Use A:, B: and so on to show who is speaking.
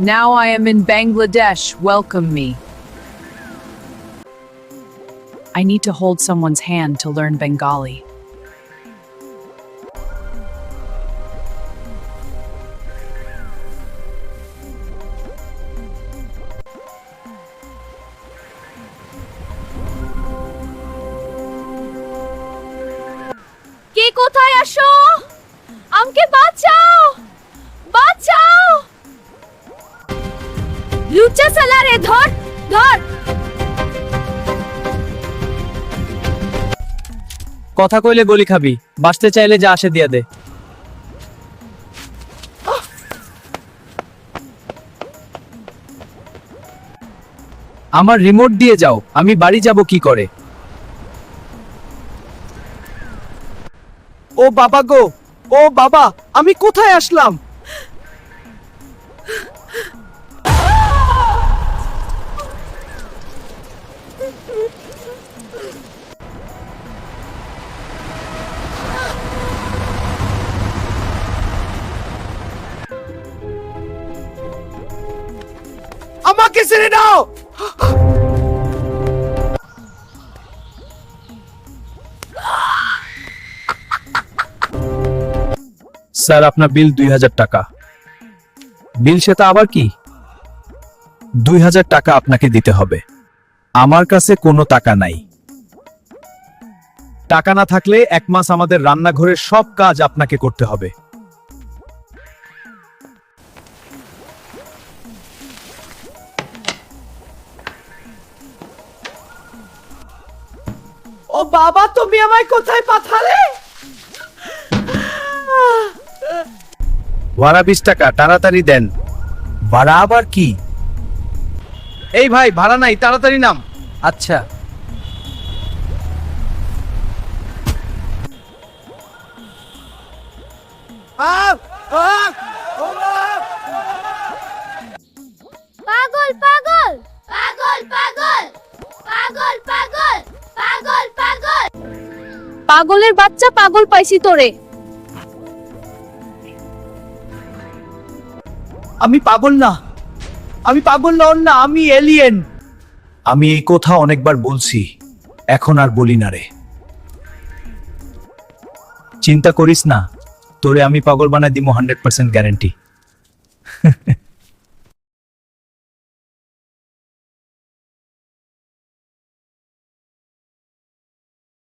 A: Now I am in Bangladesh. Welcome me. I need to hold someone's hand to learn Bengali.
B: কে কোথায় আসো সালা রে ধর ধর।
C: কথা কইলে গলি খাবি, বাঁচতে চাইলে যা আসে দিয়া দে। আমার রিমোট দিয়ে যাও, আমি বাড়ি যাব কি করে? ও বাবা গো, ও বাবা, আমি কোথায় আসলাম? আমাকে ছেড়ে দাও। স্যার, আপনার বিল দুই হাজার টাকা। বিল সেটা আবার কি? দুই হাজার টাকা আপনাকে দিতে হবে। আমার কাছে কোনো টাকা নাই। টাকা না থাকলে এক মাস আমাদের রান্নাঘরের সব কাজ আপনাকে করতে হবে।
D: বাবা তুমি আমায় কোথায় পাঠালে?
C: ভাড়া বিশ টাকা তাড়াতাড়ি দেন। ভাড়া আবার কি? এই ভাই ভাড়া নাই তাড়াতাড়ি নাম। আচ্ছা।
B: পাগল পাগল। পাগলের বাচ্চা, পাগল পাইছি তোরে।
C: আমি পাগল না। আমি পাগল নন না, আমি এলিয়েন আমি এই কথা অনেকবার বলছি, এখন আর বলি না রে। চিন্তা করিস না, তোরে আমি পাগল বানাই দিব হান্ড্রেড পার্সেন্ট গ্যারেন্টি